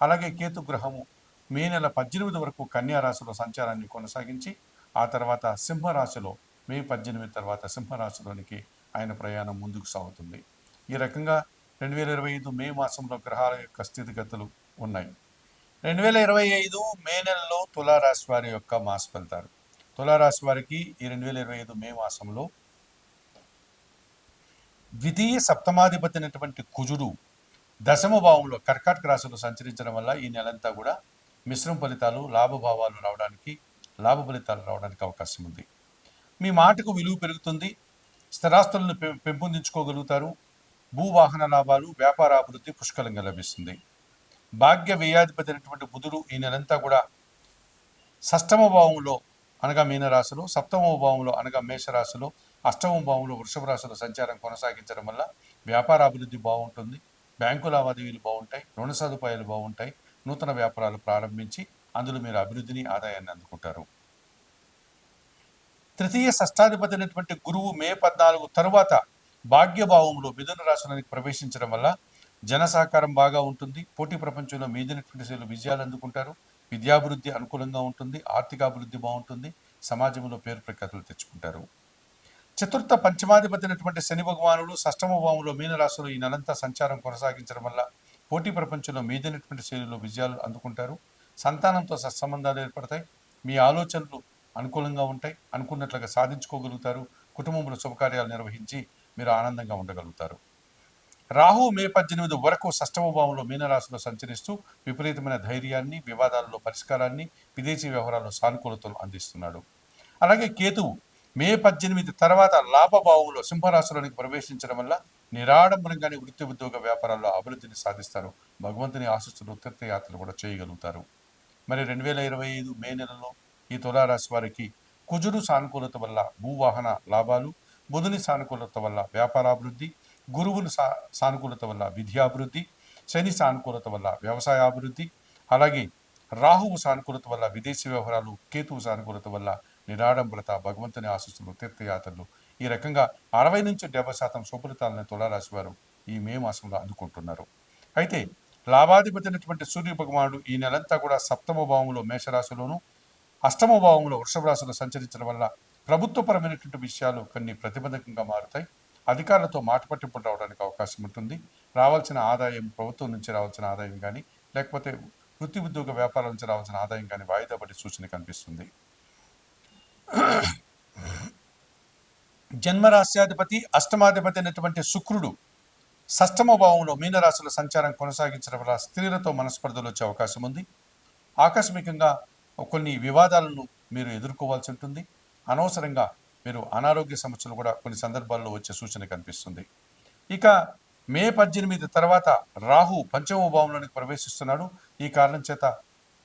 అలాగే కేతు గ్రహము మే నెల పద్దెనిమిది వరకు కన్యా రాశిలో సంచారాన్ని కొనసాగించి ఆ తర్వాత సింహరాశిలో మే పద్దెనిమిది తర్వాత సింహరాశిలోనికి ఆయన ప్రయాణం ముందుకు సాగుతుంది. ఈ రకంగా రెండు వేల ఇరవై ఐదు మే మాసంలో గ్రహాల యొక్క స్థితిగతులు ఉన్నాయి. రెండు వేల ఇరవై ఐదు మే నెలలో తులారాశి వారి యొక్క మాస ఫలితాలు. తులారాశి వారికి ఈ రెండు వేల ఇరవై ఐదు మే మాసంలో ద్వితీయ సప్తమాధిపతి అయినటువంటి కుజుడు దశమ భావంలో కర్కాటక రాశిలో సంచరించడం వల్ల ఈ నెలంతా కూడా మిశ్రమ ఫలితాలు లాభభావాలు రావడానికి లాభ ఫలితాలు రావడానికి అవకాశం ఉంది. మీ మాటకు విలువ పెరుగుతుంది. స్థిరాస్తులను పె- పెంపొందించుకోగలుగుతారు. భూవాహన లాభాలు వ్యాపార అభివృద్ధి పుష్కలంగా లభిస్తుంది. భాగ్య వ్యయాధిపతి అయినటువంటి బుధుడు ఈ నెలంతా కూడా షష్టమ భావంలో అనగా మీనరాశిలో సప్తమ భావంలో అనగా మేషరాశిలో అష్టమ భావంలో వృషభ రాశిలో సంచారం కొనసాగించడం వల్ల వ్యాపార అభివృద్ధి బాగుంటుంది. బ్యాంకు లావాదేవీలు బాగుంటాయి రుణ సదుపాయాలు బాగుంటాయి నూతన వ్యాపారాలు ప్రారంభించి అందులో మీరు అభివృద్ధిని ఆదాయాన్ని అందుకుంటారు. తృతీయ షష్టాధిపతి అయినటువంటి గురువు మే పద్నాలుగు తరువాత భాగ్యభావంలో మిథున రాశిలోనికి ప్రవేశించడం వల్ల జన సహకారం బాగా ఉంటుంది. పోటీ ప్రపంచంలో మీదినటువంటి శైలు విజయాలు అందుకుంటారు. విద్యాభివృద్ధి అనుకూలంగా ఉంటుంది. ఆర్థికాభివృద్ధి బాగుంటుంది. సమాజంలో పేరు ప్రఖ్యాతులు తెచ్చుకుంటారు. చతుర్థ పంచమాధిపతినటువంటి శని భగవానుడు షష్టమ భావంలో మీనరాశిలో ఈ నెలంతా సంచారం కొనసాగించడం వల్ల పోటీ ప్రపంచంలో మీదైనటువంటి శైలిలో విజయాలు అందుకుంటారు. సంతానంతో సత్సంబంధాలు ఏర్పడతాయి. మీ ఆలోచనలు అనుకూలంగా ఉంటాయి. అనుకున్నట్లుగా సాధించుకోగలుగుతారు. కుటుంబంలో శుభకార్యాలు నిర్వహించి మీరు ఆనందంగా ఉండగలుగుతారు. రాహు మే పద్దెనిమిది వరకు షష్టమ భావంలో మీనరాశిలో సంచరిస్తూ విపరీతమైన ధైర్యాన్ని వివాదాలలో పరిష్కారాన్ని విదేశీ వ్యవహారాల్లో సానుకూలతలు అందిస్తున్నాడు. అలాగే కేతువు మే పద్దెనిమిది తర్వాత లాభబావులో సింహరాశిలోనికి ప్రవేశించడం వల్ల నిరాడంబరంగానే వృత్తి ఉద్యోగ వ్యాపారాల్లో అభివృద్ధిని సాధిస్తారు. భగవంతుని ఆశిస్తున్న తీర్థయాత్రలు కూడా చేయగలుగుతారు. మరి రెండు వేల ఇరవై ఐదు మే నెలలో ఈ తులారాశి వారికి కుజుడు సానుకూలత వల్ల భూవాహన లాభాలు బుధుని సానుకూలత వల్ల వ్యాపారాభివృద్ధి గురువుని సా సానుకూలత వల్ల విద్యాభివృద్ధి శని సానుకూలత వల్ల వ్యవసాయ అభివృద్ధి అలాగే రాహువు సానుకూలత వల్ల విదేశీ వ్యవహారాలు కేతువు సానుకూలత వల్ల నిరాడంబరత భగవంతుని ఆశిస్తులు తీర్థయాత్రలు. ఈ రకంగా అరవై నుంచి డెబ్బై శాతం శుభలితాలను తులారాశి వారు ఈ మే మాసంలో అందుకుంటున్నారు. అయితే లాభాధిపతి అయినటువంటి సూర్య భగవానుడు ఈ నెలంతా కూడా సప్తమ భావంలో మేషరాశిలోను అష్టమ భావంలో వృషభ రాశిలో సంచరించడం వల్ల ప్రభుత్వపరమైనటువంటి విషయాలు కొన్ని ప్రతిబంధకంగా మారుతాయి. అధికారులతో మాట పట్టింపు రావడానికి అవకాశం ఉంటుంది. రావాల్సిన ఆదాయం ప్రభుత్వం నుంచి రావాల్సిన ఆదాయం కానీ లేకపోతే వృత్తి ఉద్యోగ వ్యాపారాల నుంచి రావాల్సిన ఆదాయం కానీ వాయిదా పడే సూచన కనిపిస్తుంది. జన్మరాశ్యాధిపతి అష్టమాధిపతి అయినటువంటి శుక్రుడు షష్టమ భావంలో మీనరాశుల సంచారం కొనసాగించడం వల్ల స్త్రీలతో మనస్పర్ధలు వచ్చే అవకాశం ఉంది. ఆకస్మికంగా కొన్ని వివాదాలను మీరు ఎదుర్కోవాల్సి ఉంటుంది. అనవసరంగా మీరు అనారోగ్య సమస్యలు కూడా కొన్ని సందర్భాల్లో వచ్చే సూచన కనిపిస్తుంది. ఇక మే పద్దెనిమిది తర్వాత రాహు పంచమ భావంలోనికి ప్రవేశిస్తున్నాడు. ఈ కారణం చేత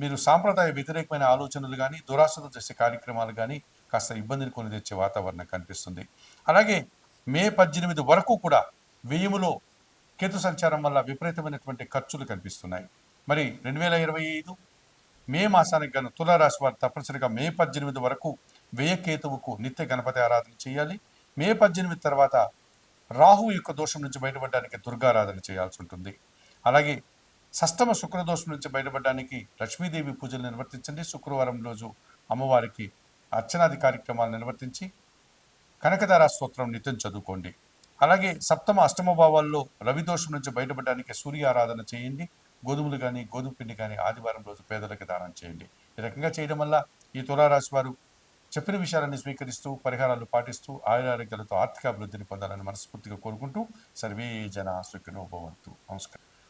మీరు సాంప్రదాయ వ్యతిరేకమైన ఆలోచనలు కానీ దురాశతో చేసే కార్యక్రమాలు కానీ కాస్త ఇబ్బందిని కొని తెచ్చే వాతావరణం కనిపిస్తుంది. అలాగే మే పద్దెనిమిది వరకు కూడా వ్యయములో కేతు సంచారం వల్ల విపరీతమైనటువంటి ఖర్చులు కనిపిస్తున్నాయి. మరి రెండు వేల ఇరవై ఐదు మే మాసానికి గాను తులారాశి వారు తప్పనిసరిగా మే పద్దెనిమిది వరకు వ్యయకేతువుకు నిత్య గణపతి ఆరాధన చేయాలి. మే పద్దెనిమిది తర్వాత రాహు యొక్క దోషం నుంచి బయటపడడానికి దుర్గారాధన చేయాల్సి ఉంటుంది. అలాగే షష్టమ శుక్రదోషం నుంచి బయటపడడానికి లక్ష్మీదేవి పూజలు నిర్వర్తించండి. శుక్రవారం రోజు అమ్మవారికి అర్చనాది కార్యక్రమాలు నిర్వర్తించి కనకదార స్తోత్రం నిత్యం చదువుకోండి. అలాగే సప్తమ అష్టమ భావాల్లో రవి దోషం నుంచి బయటపడడానికి సూర్య ఆరాధన చేయండి. గోధుమలు కానీ గోధుమ పిండి కానీ ఆదివారం రోజు పేదలకు దానం చేయండి. ఈ రకంగా చేయడం వల్ల ఈ తులారాశి వారు చెప్పిన విషయాలను స్వీకరిస్తూ పరిహారాలు పాటిస్తూ ఆయురారోగ్యాలతో ఆర్థిక అభివృద్ధిని పొందాలని మనస్ఫూర్తిగా కోరుకుంటూ సర్వే జన సుఖినోభవంతు నమస్కారం.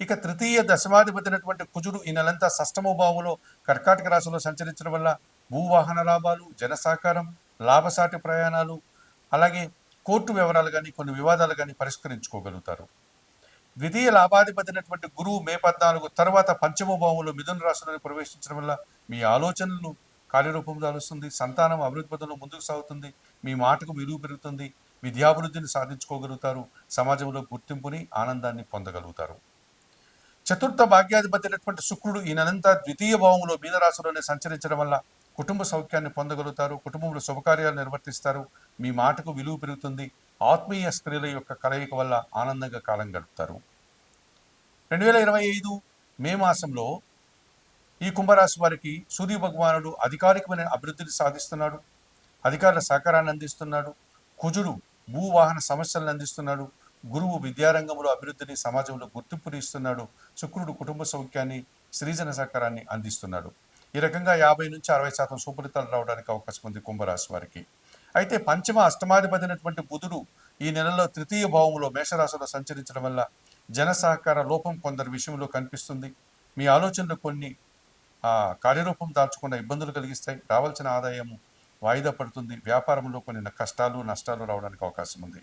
ఇక తృతీయ దశమాధిపతి అయినటువంటి కుజుడు ఈ నెలంతా షష్టమ భావంలో కర్కాటక రాశిలో సంచరించడం వల్ల భూవాహన లాభాలు జనసహకారం లాభసాటి ప్రయాణాలు అలాగే కోర్టు వివరాలు కానీ కొన్ని వివాదాలు కానీ పరిష్కరించుకోగలుగుతారు. ద్వితీయ లాభాధిపతి అయినటువంటి గురువు మే పద్నాలుగు తర్వాత పంచమ భావంలో మిథున రాశిలోకి ప్రవేశించడం వల్ల మీ ఆలోచనలు కార్యరూపం దాలుస్తుంది సంతానం అభివృద్ధి పదంలో ముందుకు సాగుతుంది మీ మాటకు విలువ పెరుగుతుంది విద్యాభివృద్ధిని సాధించుకోగలుగుతారు సమాజంలో గుర్తింపుని ఆనందాన్ని పొందగలుగుతారు. చతుర్థ భాగ్యాధిపతి అయినటువంటి శుక్రుడు ఈ ద్వితీయ భావంలో మీనరాశిలోనే సంచరించడం వల్ల కుటుంబ సౌఖ్యాన్ని పొందగలుగుతారు కుటుంబంలో శుభకార్యాలు నిర్వర్తిస్తారు మీ మాటకు విలువ పెరుగుతుంది ఆత్మీయ స్త్రీల యొక్క కలయిక వల్ల ఆనందంగా కాలం గడుపుతారు. రెండు వేల ఇరవై ఐదు మే మాసంలో ఈ కుంభరాశి వారికి సూర్య భగవానుడు అధికారికమైన అభివృద్ధిని సాధిస్తున్నాడు అధికారుల సహకారాన్ని అందిస్తున్నాడు కుజుడు భూవాహన సమస్యలను అందిస్తున్నాడు గురువు విద్యారంగంలో అభివృద్ధిని సమాజంలో గుర్తింపుని ఇస్తున్నాడు శుక్రుడు కుటుంబ సౌఖ్యాన్ని సృజన సహకారాన్ని అందిస్తున్నాడు. ఈ రకంగా యాభై నుంచి అరవై శాతం సుఫలితాలు రావడానికి అవకాశం ఉంది కుంభరాశి వారికి. అయితే పంచమ అష్టమాధిపతినటువంటి బుధుడు ఈ నెలలో తృతీయ భావంలో మేషరాశిలో సంచరించడం వల్ల జన సహకార లోపం కొందరి విషయంలో కనిపిస్తుంది. మీ ఆలోచనలు కొన్ని కార్యరూపం దాల్చకుండా ఇబ్బందులు కలిగిస్తాయి. రావాల్సిన ఆదాయం వాయిదా పడుతుంది. వ్యాపారంలో కొన్ని కష్టాలు నష్టాలు రావడానికి అవకాశం ఉంది.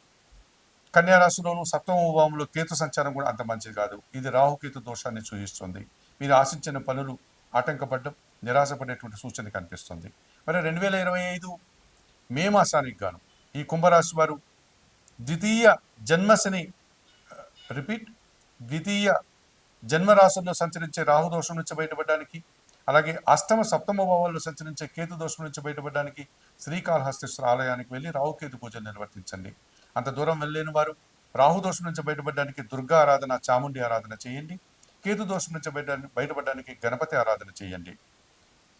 కన్యారాశిలోను సప్తమ భావంలో కేతు సంచారం కూడా అంత మంచిది కాదు. ఇది రాహుకేతు దోషాన్ని సూచిస్తుంది. మీరు ఆశించిన పనులు ఆటంకపడడం నిరాశపడేటువంటి సూచన కనిపిస్తుంది. మరి రెండు వేల ఇరవై ఐదు మే మాసానికి గాను ఈ కుంభరాశి వారు ద్వితీయ జన్మశని రిపీట్ ద్వితీయ జన్మరాశుల్లో సంచరించే రాహు దోషం నుంచి బయటపడడానికి అలాగే అష్టమ సప్తమ భావాల్లో సంచరించే కేతు దోషం నుంచి బయటపడడానికి శ్రీకాళహస్తీశ్వర ఆలయానికి వెళ్ళి రాహుకేతు పూజలు నిర్వర్తించండి. అంత దూరం వెళ్ళలేని వారు రాహు దోషం నుంచి బయటపడడానికి దుర్గా ఆరాధన చాముండి ఆరాధన చేయండి. కేతు దోషం నుంచి బయట బయటపడడానికి గణపతి ఆరాధన చేయండి.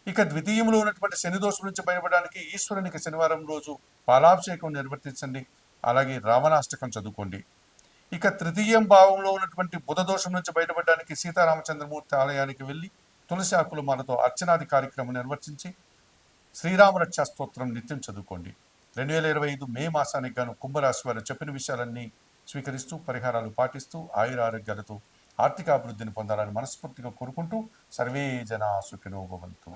ఇక ద్వితీయంలో ఉన్నటువంటి శని దోషం నుంచి బయటపడడానికి ఈశ్వరునికి శనివారం రోజు పాలాభిషేకం నిర్వర్తించండి. అలాగే రావణాష్టకం చదువుకోండి. ఇక తృతీయం భావంలో ఉన్నటువంటి బుధ దోషం నుంచి బయటపడడానికి సీతారామచంద్రమూర్తి ఆలయానికి వెళ్ళి తులసి ఆకుల మాలతో అర్చనాది కార్యక్రమం నిర్వర్తించి శ్రీరామ రక్షా స్తోత్రం నిత్యం చదువుకోండి. రెండు వేల ఇరవై ఐదు మే మాసానికి గాను కుంభరాశి వారు చెప్పిన విషయాలన్నీ స్వీకరిస్తూ పరిహారాలు పాటిస్తూ ఆయుర ఆరోగ్యాలతో ఆర్థిక అభివృద్ధిని పొందాలని మనస్ఫూర్తిగా కోరుకుంటూ సర్వే జనా సుఖినోభవంతు